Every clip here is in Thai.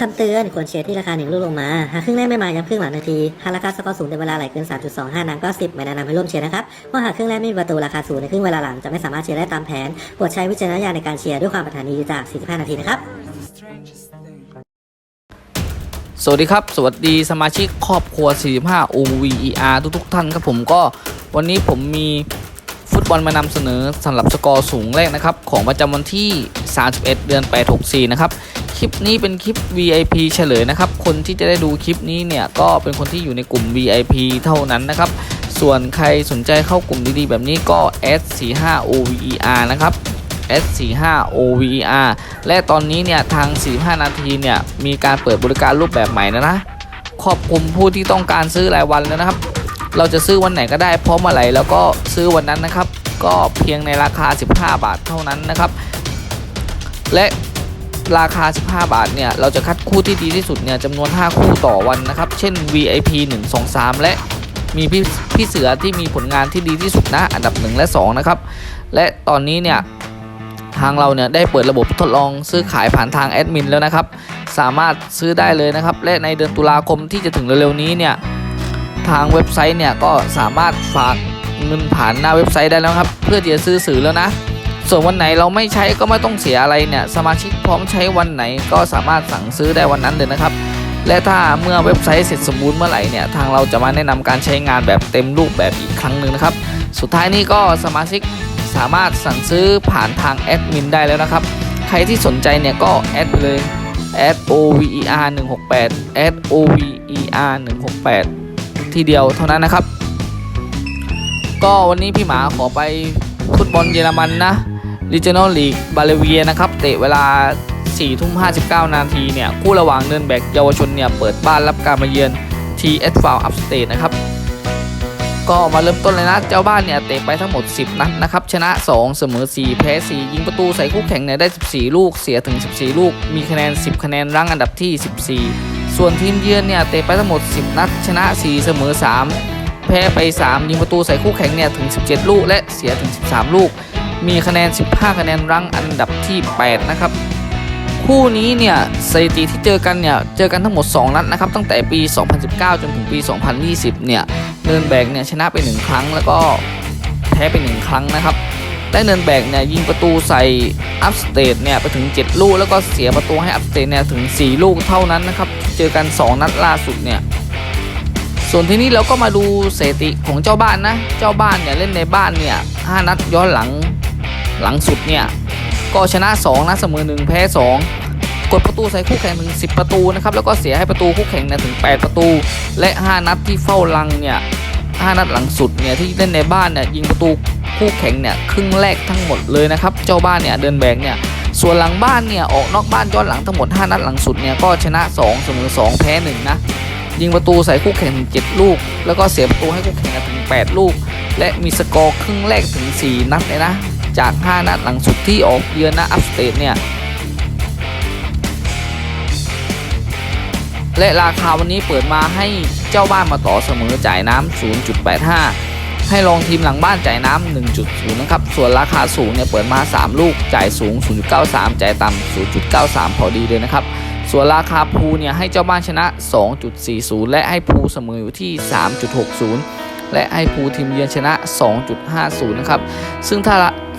คำเตือนควรเชียร์ที่ราคาหนึ่งลูกลงมา หากครึ่งแรกไม่มาย้ำครึ่งหลังนาที หากราคาสกอร์สูงในเวลาไหลเกิน 3.25 นางก็ 10 ไม่แนะนำให้ร่วมเชียร์นะครับเพราะหากครึ่งแรกไม่มีประตูราคาสูงในครึ่งเวลาหลังจะไม่สามารถเชียร์ได้ตามแผนโปรดใช้วิจารณญาณในการเชียร์ด้วยความปรารถนาดีจาก 45 นาทีนะครับสวัสดีครับ สวัสดีสมาชิกครอบครัว 45 OVER ทุกทุกๆท่านครับผมก็วันนี้ผมมี ฟุตบอลมานำเสนอสำหรับสกอร์สูงแรกนะครับ ของประจำวันที่ 31 เดือน 864 นะครับ คลิปนี้เป็นคลิป VIP เฉลยนะครับ คนที่จะได้ดูคลิปนี้เนี่ย ก็เป็นคนที่อยู่ในกลุ่ม VIP เท่านั้นนะครับ ส่วนใครสนใจเข้ากลุ่มดีๆ แบบนี้ก็ S45 OVER นะครับ S45 OVER และตอนนี้เนี่ยทาง 45 นาทีเนี่ยมีการเปิดบริการรูปแบบใหม่นะนะครอบคลุมผู้ที่ต้องการซื้อรายวันแล้วนะครับ เราจะซื้อวันไหนก็ได้พร้อมเมื่อไรแล้วก็ซื้อวันนั้นนะครับ ก็เพียงในราคา 15 บาทเท่านั้นนะครับ และราคา 15 บาทเนี่ย เราจะคัดคู่ที่ดีที่สุดเนี่ยจำนวน 5 คู่ต่อวันนะครับ เช่น VIP 1 2 3 และมีพี่พี่เสือที่มีผลงานที่ดีที่สุดนะ อันดับ 1 และ 2 นะครับ และตอนนี้เนี่ยทางเราเนี่ยได้เปิดระบบทดลองซื้อขายผ่านทางแอดมินแล้วนะครับ สามารถซื้อได้เลยนะครับ และในเดือนตุลาคมที่จะถึงเร็วๆนี้เนี่ย ทางเว็บไซต์เนี่ยก็สามารถฝากเงินผ่านหน้าเว็บไซต์ได้แล้วครับ เพื่อที่จะซื้อสื่อแล้วนะ ส่วนวันไหนเราไม่ใช้ก็ไม่ต้องเสียอะไรเนี่ยสมาชิกพร้อมใช้วันไหนก็สามารถสั่งซื้อได้วันนั้นเลยนะครับ และถ้าเมื่อเว็บไซต์เสร็จสมบูรณ์เมื่อไหร่เนี่ยทางเราจะมาแนะนำการใช้งานแบบเต็มรูปแบบอีกครั้งหนึ่งนะครับ สุดท้ายนี้ก็สมาชิกสามารถสั่งซื้อผ่านทางแอดมินได้แล้วนะครับ ใครที่สนใจเนี่ยก็แอดเลยแอด OVER 168แอด OVER 168 ทีเดียวเท่านั้นนะครับ ก็วันนี้พี่หมาขอไปฟุตบอลเยอรมันนะ Regional League บาเลเวียนะครับเตะเวลา4ทุ่ม59 นาทีเนี่ยคู่ระหว่างเนินแบกเยาวชนเนี่ยเปิดบ้านรับการมาเยือน TS f o u l Upstate นะครับก็มาเริ่มต้นเลยนะ เจ้าบ้านเนี่ยเตะไปทั้งหมด 10 นัดนะครับ ชนะ 2 เสมอ 4 แพ้ 4 ยิงประตูใส่คู่แข่งเนี่ยได้ 14 ลูก เสียถึง 14 ลูก มีคะแนน 10 คะแนนรั้งอันดับที่ 14 ส่วนทีมเยือนเนี่ยเตะไปทั้งหมด 10 นัดชนะ 4 เสมอ 3 แพ้ไป 3 ยิงประตูใส่คู่แข่งเนี่ยถึง 17 ลูก และเสียถึง 13 ลูก มีคะแนน 15 คะแนนรั้งอันดับที่ 8 นะครับ คู่นี้เนี่ยสถิติที่เจอกันเนี่ยเจอกันทั้งหมด 2 นัดนะครับตั้งแต่ปี 2019 จนถึงปี 2020 เนี่ยเนินแบกเนี่ยชนะไป 1 ครั้งแล้วก็แพ้ไป 1 ครั้งนะครับ และเนินแบกเนี่ยยิงประตูใส่อัพสเตทเนี่ยไปถึง 7 ลูก แล้วก็เสียประตูให้อัพสเตทเนี่ยถึง 4 ลูกเท่านั้นนะครับ เจอกัน 2 นัดล่าสุดเนี่ยส่วนที่นี้เราก็มาดูสถิติของเจ้าบ้านนะ เจ้าบ้านเนี่ยเล่นในบ้านเนี่ย5นัดย้อนหลังหลังสุดเนี่ยก็ชนะ 2นะเสมอ 1 แพ้ 2กดประตูใส่คู่แข่งถึง 10 ประตูนะครับ แล้วก็เสียให้ประตูคู่แข่งเนี่ยถึง 8 ประตู และ 5 นัดที่เฝ้ารังเนี่ย 5 นัดหลังสุดเนี่ยที่เล่นในบ้านเนี่ยยิงประตูคู่แข่งเนี่ยครึ่งแรกทั้งหมดเลยนะครับเจ้าบ้านเนี่ยเดินแบกเนี่ยส่วนหลังบ้านเนี่ยออกนอกบ้านย้อนหลังทั้งหมด 5 นัดหลังสุดเนี่ยก็ชนะ 2 เสมอ 2 แพ้ 1 นะ ยิงประตูใส่คู่แข่งถึง 7 ลูก แล้วก็เสียประตูให้คู่แข่งถึง 8 ลูก และมีสกอร์ครึ่งแรกถึง 4 นัดเลยนะ จาก 5 นัดหลังสุดที่ออกเยือนนะอัพสเตทเนี่ย และราคาวันนี้เปิดมาให้เจ้าบ้านมาต่อเสมอจ่ายน้ำ 0.85 ให้ลองทีมหลังบ้านจ่ายน้ำ 1.0 นะครับ ส่วนราคาสูงเนี่ยเปิดมา 3 ลูกจ่ายสูง 0.93 จ่ายต่ำ 0.93 พอดีเลยนะครับ ส่วนราคาภูเนี่ยให้เจ้าบ้านชนะ 2.40 และให้ภูเสมออยู่ที่ 3.60 และให้ภูทีมเยือนชนะ 2.50 นะครับ ซึ่งถ้า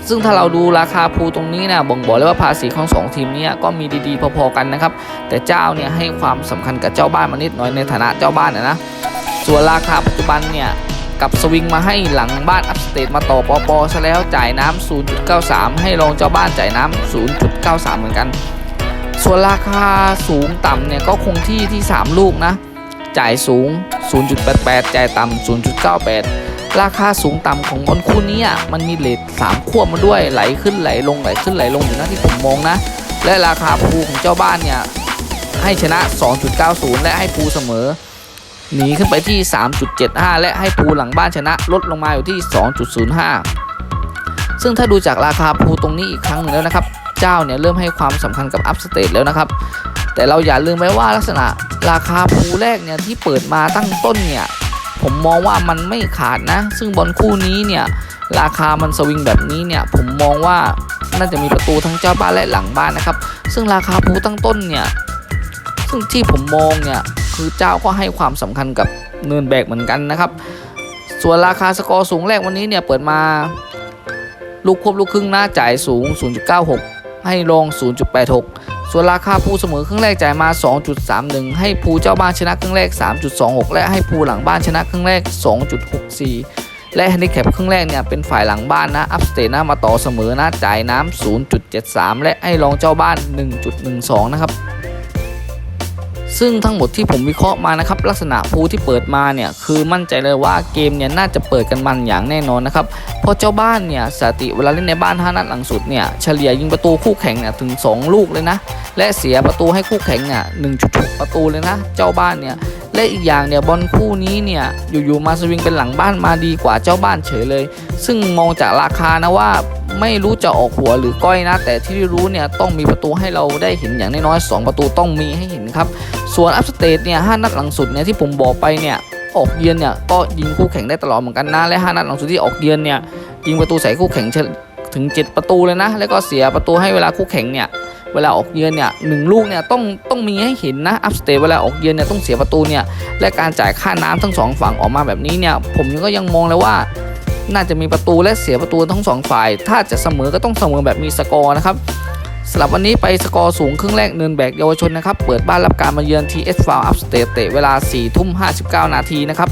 ซึ่งถ้าเราดูราคาภูตรงนี้นี่ยบ่งบอกเลยว่าภาษีของสองทีมนี้ก็มีดีๆ พอๆกันนะครับ แต่เจ้าเนี่ยให้ความสำคัญกับเจ้าบ้านมานิดหน่อยในฐานะเจ้าบ้านนะนะ ส่วนราคาปัจจุบันเนี่ยกับสวิงมาให้หลังบ้านอัพสเตทมาต่อปอปอซะแล้วจ่ายน้ำ0.93 ให้รองเจ้าบ้านจ่ายน้ำ0.93 เหมือนกัน ส่วนราคาสูงต่ำเนี่ยก็คงที่ที่ 3 ลูกนะ จ่ายสูง 0.88 จ่ายต่ำ0.98 ราคาสูงต่ำของบอลคู่นี้มันมีเลท3ขั้วมาด้วยไหลขึ้นไหลลงไหลขึ้นไหลลงอยู่นะที่ผมมองนะ และราคาภูของเจ้าบ้านเนี่ยให้ชนะ 2.90 และให้ภูเสมอหนีขึ้นไปที่ 3.75 และให้ภูหลังบ้านชนะลดลงมาอยู่ที่ 2.05 ซึ่งถ้าดูจากราคาภูตรงนี้อีกครั้งหนึ่งแล้วนะครับ เจ้าเนี่ยเริ่มให้ความสำคัญกับอัพสเตทแล้วนะครับ แต่เราอย่าลืมไว้ว่าลักษณะราคาภูแรกเนี่ยที่เปิดมาตั้งต้นเนี่ย ผมมองว่ามันไม่ขาดนะ ซึ่งบอลคู่นี้เนี่ยราคามันสวิงแบบนี้เนี่ยผมมองว่าน่าจะมีประตูทั้งเจ้าบ้านและหลังบ้านนะครับ ซึ่งราคาภูตั้งต้นเนี่ยซึ่งที่ผมมองเนี่ยคือเจ้าก็ให้ความสำคัญกับเนินแบกเหมือนกันนะครับ ส่วนราคาสกอร์สูงแรกวันนี้เนี่ยเปิดมาลูกควบลูกครึ่งหน้าจ่ายสูง 0.96 ให้ลง 0.86 ส่วนราคาภูเสมอครึ่งแรกจ่ายมา 2.31 ให้ภูเจ้าบ้านชนะครึ่งแรก 3.26 และให้ภูหลังบ้านชนะครึ่งแรก 2.64 และแฮนดิแคปครึ่งแรกเนี่ยเป็นฝ่ายหลังบ้านนะ อัพสเตนะมาต่อเสมอนะจ่ายน้ำ0.73 และให้รองเจ้าบ้าน 1.12 นะครับ ซึ่งทั้งหมดที่ผมวิเคราะห์มานะครับลักษณะภูที่เปิดมาเนี่ยคือมั่นใจเลยว่าเกมเนี่ยน่าจะเปิดกันมันอย่างแน่นอนนะครับเพราะเจ้าบ้านเนี่ยสติเวลาเล่นในบ้าน 5 นัดหลังสุดเนี่ยเฉลี่ยยิงประตูคู่แข่งเนี่ยถึง 2 ลูกเลยนะ และเสียประตูให้คู่แข่งเนี่ย1.6ประตูเลยนะ เจ้าบ้านเนี่ยและอีกอย่างเนี่ยบอลคู่นี้เนี่ยอยู่ๆมาสวิงเป็นหลังบ้านมาดีกว่าเจ้าบ้านเฉยเลย ซึ่งมองจากราคานะว่า ไม่รู้จะออกหัวหรือก้อยนะ แต่ที่รู้เนี่ยต้องมีประตูให้เราได้เห็นอย่างน้อยๆ2ประตูต้องมีให้เห็นครับ ส่วนอัพสเตทเนี่ยห้านัดหลังสุดเนี่ยที่ผมบอกไปเนี่ยออกเยือนเนี่ยก็ยิงคู่แข่งได้ตลอดเหมือนกันนะและห้านัดหลังสุดที่ออกเยือนเนี่ยยิงประตูใส่คู่แข่งถึง 7 ประตูเลยนะ แล้วก็เสียประตูให้เวลาคู่แข่งเนี่ยเวลาออกเยือนเนี่ยหนึ่งลูกเนี่ยต้องต้องมีให้เห็นนะอัพสเตทเวลาออกเยือนเนี่ยต้องเสียประตูเนี่ยและการจ่ายค่าน้ำทั้งสองฝั่งออกมาแบบนี้เนี่ยผมก็ยังมองเลยว่า น่าจะมีประตูและเสียประตูทั้งสองฝ่าย ถ้าจะเสมอก็ต้องเสมอแบบมีสกอร์นะครับสำหรับวันนี้ไปสกอร์สูงครึ่งแรกเนินแบกเยาวชนนะครับ เปิดบ้านรับการมาเยือน TS f o u l Up State เตะเวลา 4 ทุ่ม 59 นาทีนะครับ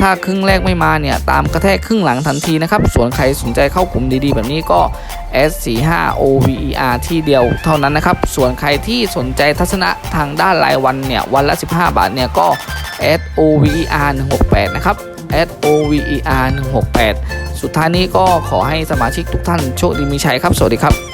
ถ้าครึ่งแรกไม่มาเนี่ย ตามกระแทกครึ่งหลังทันทีนะครับ ส่วนใครสนใจเข้ากลุ่มดีๆ แบบนี้ก็ S45 OVER ที่เดียวเท่านั้นนะครับ ส่วนใครที่สนใจทัศนะทางด้านรายวันเนี่ย วันละ 15 บาทเนี่ยก็ SOVER 168 นะครับ SOVER 168 สุดท้ายนี้ก็ขอให้สมาชิกทุกท่านโชคดีมีชัยครับ สวัสดีครับ